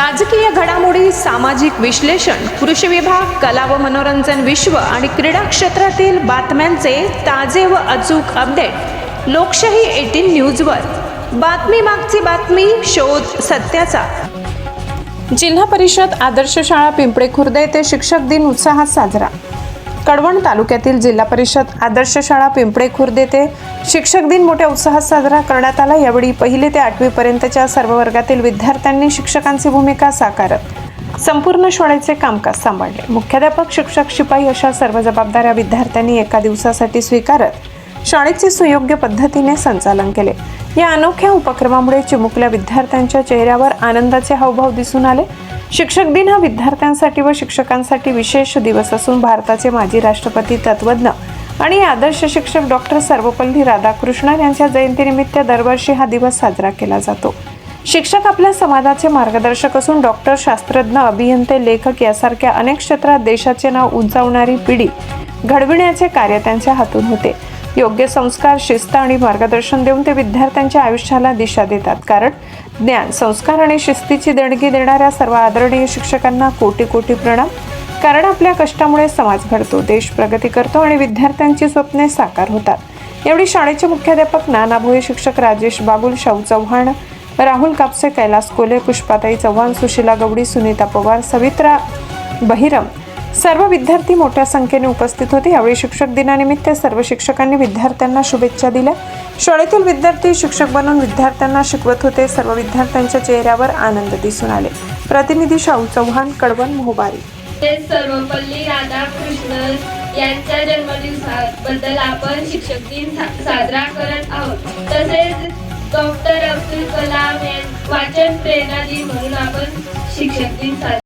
राजकीय घडामोडी सामाजिक विश्लेषण कृषी विभाग कला व मनोरंजन विश्व आणि क्रीडा क्षेत्रातील बातम्यांचे ताजे व अचूक अपडेट लोकशाही एटीन न्यूजवर. बातमी मागची बातमी शोध सत्याचा. जिल्हा परिषद आदर्श शाळा पिंपळे खुर्द येथे शिक्षक दिन उत्साहात साजरा. कडवण तालुक्यातील जिल्हा परिषद आदर्श शाळा पिंपळे खुर्द येथे शिक्षक दिन मोठ्या उत्साहात साजरा करण्यात आला. यावेळी पहिले ते आठवी पर्यंतच्या सर्व वर्गातील विद्यार्थ्यांनी शिक्षकांची भूमिका साकारत संपूर्ण शाळेचे कामकाज सांभाळले. मुख्याध्यापक शिक्षक शिपाई अशा सर्व जबाबदाऱ्या विद्यार्थ्यांनी एका दिवसासाठी स्वीकारत शाळेचे सुयोग्य पद्धतीने संचालन केले. या अनोख्या उपक्रमामुळे चिमुकल्या विद्यार्थ्यांच्या चेहऱ्यावर आनंदाचे हावभाव दिसून आले. शिक्षक दिन हा विद्यार्थ्यांसाठी व शिक्षकांसाठी विशेष दिवस असून भारताचे माजी राष्ट्रपती तत्वज्ञ आणि आदर्श शिक्षक डॉक्टर सर्वपल्ली राधाकृष्णन यांच्या जयंतीनिमित्त दरवर्षी हा दिवस साजरा केला जातो. शिक्षक आपल्या समाजाचे मार्गदर्शक असून डॉक्टर शास्त्रज्ञ अभियंते लेखक यासारख्या अनेक क्षेत्रात देशाचे नाव उंचावणारी पिढी घडविण्याचे कार्य त्यांच्या हातून होते. योग्य संस्कार शिस्त आणि मार्गदर्शन देऊन ते विद्यार्थ्यांच्या आयुष्याला दिशा देतात. कारण ज्ञान संस्कार आणि शिस्तीची देणगी देणाऱ्या सर्व आदरणीय शिक्षकांना कोटी कोटी प्रणाम. कारण आपल्या कष्टामुळे समाज घडतो देश प्रगती करतो आणि विद्यार्थ्यांची स्वप्ने साकार होतात. एवढी शाळेचे मुख्याध्यापक नाना भोये शिक्षक राजेश बागुल शाहू चव्हाण राहुल कापसे कैलास कोले पुष्पाताई चव्हाण सुशीला गवडी सुनीता पवार सवित्रा बहिरम सर्व विद्यार्थी मोठ्या संख्येने उपस्थित होते. यावेळी शिक्षक दिनानिमित्त सर्व शिक्षकांनी विद्यार्थ्यांना शुभेच्छा दिल्या. शाळेतील विद्यार्थी शिक्षक बनून विद्यार्थ्यांना शिकवत होते. सर्व विद्यार्थ्यांच्या चेहऱ्यावर आनंद दिसून आले. प्रतिनिधी शाहू चव्हाण कडवण मोहबारी ते सर्वपल्ली राधाकृष्णन यांच्या जन्मदिवसाबद्दल आपण शिक्षक दिन साजरा करत आहोत. तसेच डॉक्टर अब्दुल कलाम यां- वाचन प्रेरणा दिन म्हणून आपण शिक्षक दिन साजरा